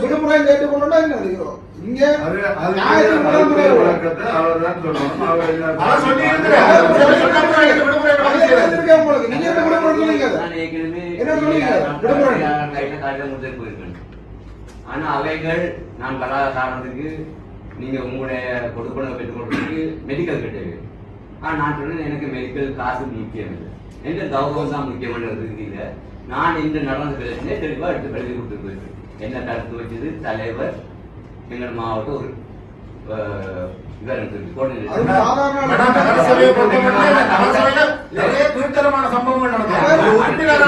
விடுமுறை கேட்டுக்கொண்டா என்னது? இங்க வழக்கத்தை அவர் தான் சொல்லணும் ஆனா அவைகள் நான் கலாச்சாரத்துக்கு நீங்க உங்களுடைய கொடுப்பனை பெற்றுக் கொடுறதுக்கு மெடிக்கல் கேட்டது ஆனா நான் சொன்னேன் எனக்கு மெடிக்கல் காசு முக்கியம் இல்லை எந்த கௌரவம் தான் முக்கியமானது இல்லை நான் இன்று நடந்த பிரச்சனை தெளிவா எடுத்து எழுதி கொடுத்து போயிருக்கேன் என்ன கருத்து வச்சது? தலைவர் எங்கள் மாவட்ட ஒரு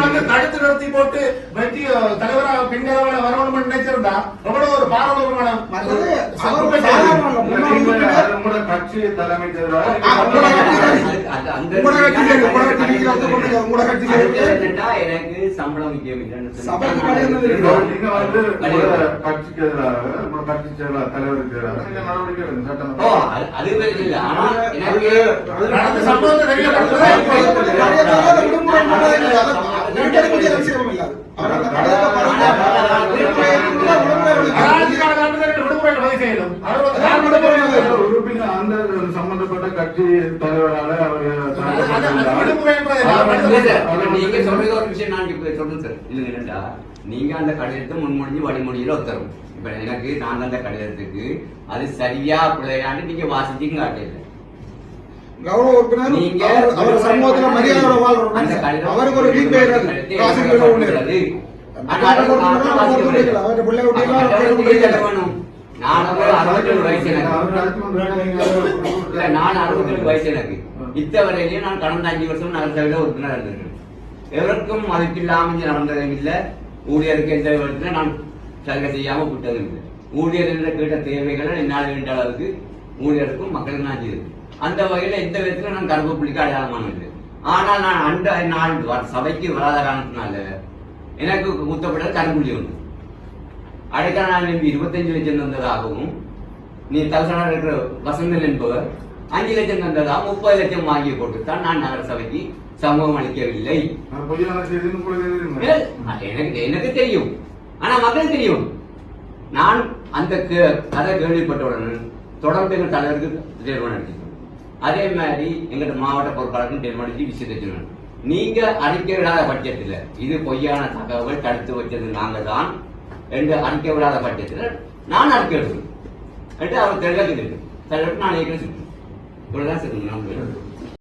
இந்த தடுத்து நிறுத்தி போட்டு வெட்டி அஹ், தலைவரா பெண்களவளை வரணும்னு நினைச்சிருந்தா எவ்வளவு ஒரு பாராளுமன்ற மற்றது அவர் சாதாரண இல்ல. முன்னாள் உறுப்பினர் உங்களோட கட்சி தலைமை எனக்கு சம்பளம் நீங்க வந்து கட்சிக்கு எதிராக உங்களோட கட்சி செயலாளர் தலைவருக்கு எதிராக நீங்க நடவடிக்கை எடுங்க சட்டம் ஓ, அது- அது வேற இல்ல. ஆனா எனக்கு நடந்த சம்பவத்தை வெளியில கொண்டு அதை போய் பத்தி கடிதத்தால அதை விடுமுறை பண்ணவே இல்லை. அதை நெருக்கடிக்குரிய விஷயம் இல்ல அது. அவர் அந்த கடிதத்தை படித்தா விடுமுறை ஏற்றுக்கொண்டா விடுமுறை எடுக்கணும். அராஜகான காரணத்திற்கு விடுமுறை பதிவு செய்யணும் அவர் வந்து அதான் விடுமுறை விடுமுறை பதிவு உறுப்பினர் அந்த சம்பந்தப்பட்ட கட்சி தலைவரால அவர் நீங்க சொல்றது ஒரு விஷயம் நான் இப்ப சொல்றேன் சார். இல்லைங்க, என்னடா, நீங்க அந்த கடிதத்தை முன்மொழிஞ்சு வழிமொழியில ஒத்தரும் இப்ப எனக்கு நான் அந்த கடிதத்துக்கு அது சரியா பிள்ளையான்னு நீங்க வாசிச்சீங்க காட்டல கௌரவ உறுப்பினர் நீங்க அவர் சமூகத்துல மரியாதையோட அவருக்கு ஒரு வாசிக்க முடியல. அவருடைய பிள்ளை. வேணும்? நான் அறுபத்தேழு வயசு எனக்கு வந்து இல்ல நான் கடந்த அஞ்சு வருஷம் நகரசபையில உறுப்பினர் இருந்திருக்கேன் எவருக்கும் மதிப்பில்லாம இங்க நடந்ததும் இல்லை. ஊழியருக்கு எந்த விதத்துல நான் சலுகை செய்யாம விட்டதும் இல்லை. ஊழியர் என்ற கேட்ட தேவைகளை என்னால் வேண்ட அளவுக்கு ஊழியருக்கும் மக்களுக்கும் நான் செய்தேன். அந்த வகையில எந்த விதத்துல நான் கருப்பு புள்ளிக்கு அடையாளமானது ஆனால் நான் அந்த நாள் வ- சபைக்கு வராத காரணத்தினால எனக்கு மூத்தப்பட்டது கருப்புள்ளி உண்டு நம்பி இருபத்தஞ்சு லட்சம் தந்ததாகவும் நீ தலசனாக இருக்கிற வசந்தன் என்பவர் அஞ்சு லட்சம் தந்ததா முப்பது லட்சம் வாங்கி போட்டுத்தான் நான் நகர சபைக்கு சமூகம் அளிக்கவில்லை. எனக்கு எனக்கு தெரியும். ஆனா மக்களுக்கு தெரியும். நான் அந்த கதை கேள்விப்பட்டவுடன் தொடர்ந்து எங்கள் தலைவருக்கு தீர்மானம் அதே மாதிரி எங்க மாவட்ட பொறுப்பாளருக்கு அடிச்சு விஷயத்தை சொன்னேன் நீங்க அறிக்கை விடாத பட்சத்தில் இது பொய்யான தகவல் தடுத்து வச்சது நாங்க தான் என்று அறிக்கை விடாத பட்சத்தில் நான் அறிக்கை எடுக்கணும் என்று அவர் தெளிவாக இருக்கு தலைவருக்கு நான் ஏற்கனவே சொல்றேன் இவ்வளவுதான் சார் நான்